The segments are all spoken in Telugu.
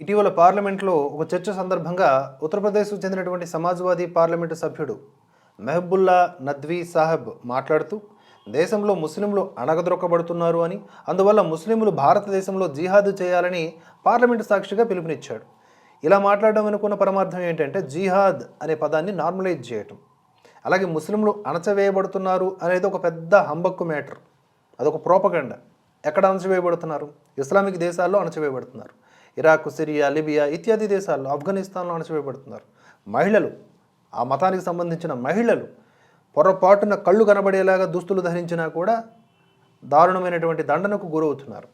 ఇటీవల పార్లమెంట్లో ఒక చర్చ సందర్భంగా ఉత్తరప్రదేశ్కు చెందినటువంటి సమాజ్వాదీ పార్లమెంటు సభ్యుడు మెహబుల్లా నద్వీ సాహెబ్ మాట్లాడుతూ దేశంలో ముస్లింలు అణగద్రొక్కబడుతున్నారు అని అందువల్ల ముస్లింలు భారతదేశంలో జిహాద్ చేయాలని పార్లమెంటు సాక్షిగా పిలుపునిచ్చాడు. ఇలా మాట్లాడడం అనుకున్న పరమార్థం ఏంటంటే జిహాద్ అనే పదాన్ని నార్మలైజ్ చేయటం. అలాగే ముస్లింలు అణచవేయబడుతున్నారు అనేది ఒక పెద్ద హంబక్కు మ్యాటర్. అదొక ప్రోపగండ. ఎక్కడ అణచివేయబడుతున్నారు? ఇస్లామిక్ దేశాల్లో అణచివేయబడుతున్నారు. ఇరాక్ సిరియా లిబియా ఇత్యాది దేశాల్లో ఆఫ్ఘనిస్తాన్లో అణచివేయబడుతున్నారు. మహిళలు ఆ మతానికి సంబంధించిన మహిళలు పొరపాటున కళ్ళు కనబడేలాగా దుస్తులు ధరించినా కూడా దారుణమైనటువంటి దండనకు గురవుతున్నారు.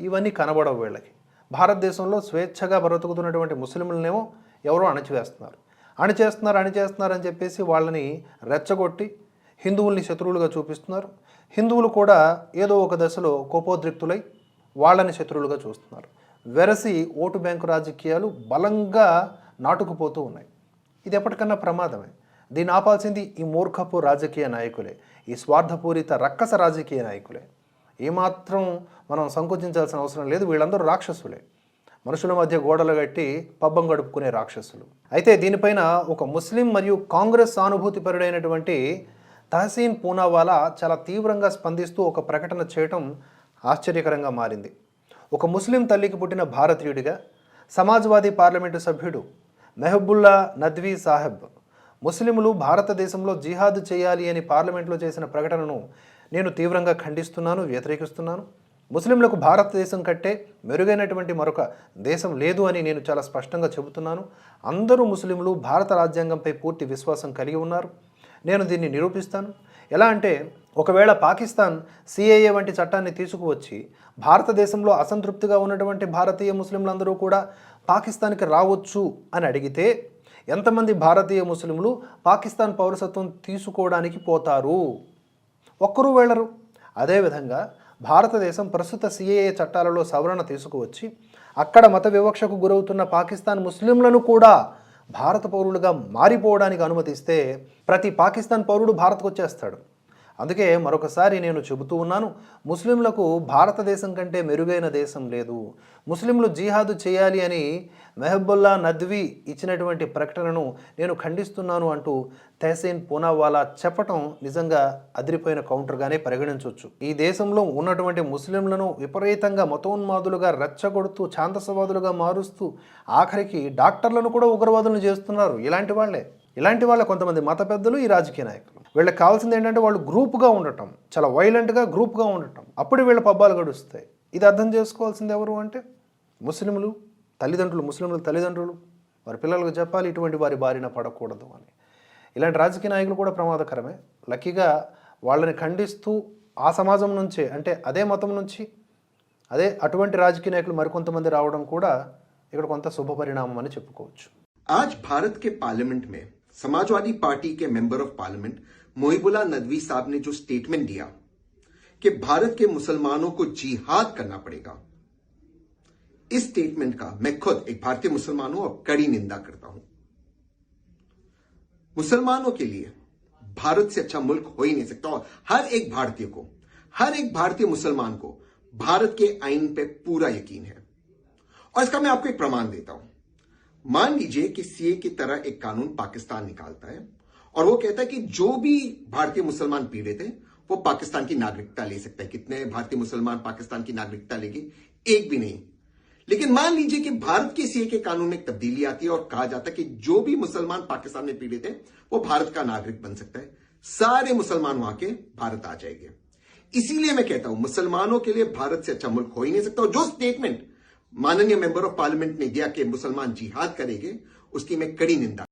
ఇవన్నీ కనబడవు వీళ్ళకి. భారతదేశంలో స్వేచ్ఛగా బ్రతుకుతున్నటువంటి ముస్లింలనేమో ఎవరో అణచివేస్తున్నారు. అణిచేస్తున్నారు అణిచేస్తున్నారు అని చెప్పేసి వాళ్ళని రెచ్చగొట్టి హిందువుల్ని శత్రువులుగా చూపిస్తున్నారు. హిందువులు కూడా ఏదో ఒక దశలో కోపోద్రిక్తులై వాళ్ళని శత్రువులుగా చూస్తున్నారు. వెరసి ఓటు బ్యాంకు రాజకీయాలు బలంగా నాటుకుపోతూ ఉన్నాయి. ఇది ఎప్పటికన్నా ప్రమాదమే. దీన్ని ఆపాల్సింది ఈ మూర్ఖపు రాజకీయ నాయకులే. ఈ స్వార్థపూరిత రక్కస రాజకీయ నాయకులే. ఏమాత్రం మనం సంకోచించాల్సిన అవసరం లేదు. వీళ్ళందరూ రాక్షసులే. మనుషుల మధ్య గోడలు కట్టి పబ్బం గడుపుకునే రాక్షసులు. అయితే దీనిపైన ఒక ముస్లిం మరియు కాంగ్రెస్ సానుభూతిపరుడైనటువంటి తహసీన్ పూనావాలా చాలా తీవ్రంగా స్పందిస్తూ ఒక ప్రకటన చేయటం ఆశ్చర్యకరంగా మారింది. ఒక ముస్లిం తల్లికి పుట్టిన భారతీయుడిగా సమాజ్వాదీ పార్లమెంటు సభ్యుడు మెహబుల్లా నద్వీ సాహెబ్ ముస్లింలు భారతదేశంలో జిహాద్ చేయాలి అని పార్లమెంట్లో చేసిన ప్రకటనను నేను తీవ్రంగా ఖండిస్తున్నాను వ్యతిరేకిస్తున్నాను. ముస్లింలకు భారతదేశం కంటే మెరుగైనటువంటి మరొక దేశం లేదు అని నేను చాలా స్పష్టంగా చెబుతున్నాను. అందరూ ముస్లింలు భారత రాజ్యాంగంపై పూర్తి విశ్వాసం కలిగి ఉన్నారు. నేను దీన్ని నిరూపిస్తాను. ఎలా అంటే ఒకవేళ పాకిస్తాన్ సిఏఏ వంటి చట్టాన్ని తీసుకువచ్చి భారతదేశంలో అసంతృప్తిగా ఉన్నటువంటి భారతీయ ముస్లింలందరూ కూడా పాకిస్తాన్కి రావచ్చు అని అడిగితే ఎంతమంది భారతీయ ముస్లింలు పాకిస్తాన్ పౌరసత్వం తీసుకోవడానికి పోతారు? ఒక్కరూ వెళ్ళరు. అదేవిధంగా భారతదేశం ప్రస్తుత సిఏఏ చట్టాలలో సవరణ తీసుకువచ్చి అక్కడ మత వివక్షకు గురవుతున్న పాకిస్తాన్ ముస్లింలను కూడా భారత పౌరులుగా మారిపోవడానికి అనుమతిస్తే ప్రతి పాకిస్తాన్ పౌరుడు భారత్కు వచ్చేస్తాడు. అందుకే మరొకసారి నేను చెబుతూ ఉన్నాను ముస్లింలకు భారతదేశం కంటే మెరుగైన దేశం లేదు. ముస్లింలు జిహాదు చేయాలి అని మెహబుల్లా నద్వీ ఇచ్చినటువంటి ప్రకటనను నేను ఖండిస్తున్నాను అంటూ తెహసీన్ పూనావాలా చెప్పటం నిజంగా అదిరిపోయిన కౌంటర్గానే పరిగణించవచ్చు. ఈ దేశంలో ఉన్నటువంటి ముస్లింలను విపరీతంగా మతోన్మాదులుగా రెచ్చగొడుతూ ఛాందసవాదులుగా మారుస్తూ ఆఖరికి డాక్టర్లను కూడా ఉగ్రవాదులను చేస్తున్నారు. ఇలాంటి వాళ్ళే. ఇలాంటి వాళ్ళ కొంతమంది మత పెద్దలు ఈ రాజకీయ నాయకులు వీళ్ళకి కావాల్సింది ఏంటంటే వాళ్ళు గ్రూప్గా ఉండటం చాలా వైలెంట్గా గ్రూప్గా ఉండటం అప్పుడు వీళ్ళ పబ్బాలు గడుస్తాయి ఇది అర్థం చేసుకోవాల్సింది ఎవరు అంటే ముస్లింలు తల్లిదండ్రులు ముస్లింల తల్లిదండ్రులు వారి పిల్లలకు చెప్పాలి ఇటువంటి వారి బారిన పడకూడదు అని ఇలాంటి రాజకీయ నాయకులు కూడా ప్రమాదకరమే లక్కీగా వాళ్ళని ఖండిస్తూ ఆ సమాజం నుంచే అంటే అదే మతం నుంచి అదే అటువంటి రాజకీయ నాయకులు మరికొంతమంది రావడం కూడా ఇక్కడ కొంత శుభ పరిణామం అని చెప్పుకోవచ్చు आज भारत के पार्लियामेंट में समाजवादी पार्टी के member of parliament Mohibullah Nadvi साहब ने जो स्टेटमेंट दिया कि भारत के मुसलमानों को जिहाद करना पड़ेगा, इस स्टेटमेंट का मैं खुद एक भारतीय मुसलमान हूँ और कड़ी निंदा करता हूँ। मुसलमानों के लिए भारत से अच्छा मुल्क हो ही नहीं सकता और हर एक भारतीय को, हर एक भारतीय मुसलमान को भारत के आइन पे पूरा यकीन है। और इसका मैं आपको एक प्रमाण देता हूँ। मान लीजिए कि सीए की तरह एक कानून पाकिस्तान निकालता है और वो कहता है कि जो भी भारतीय मुसलमान पीड़ित है, वो पाकिस्तान की नागरिकता ले सकता है। कितने भारतीय मुसलमान पाकिस्तान की नागरिकता लेंगे? एक भी नहीं। लेकिन मान लीजिए कि भारत के सीए के कानून में तब्दीली आती है और कहा जाता है कि जो भी मुसलमान पाकिस्तान में पीड़ित है, वो भारत का नागरिक बन सकता है। सारे मुसलमान वहाँ के भारत आ जाएँगे। इसीलिए मैं कहता हूँ, मुसलमानों के लिए भारत से अच्छा मुल्क हो ही नहीं सकता। और जो स्टेटमेंट माननीय मेंबर ऑफ़ पार्लियामेंट ने दिया कि मुसलमान जिहाद करेंगे उसकी मैं कड़ी निंदा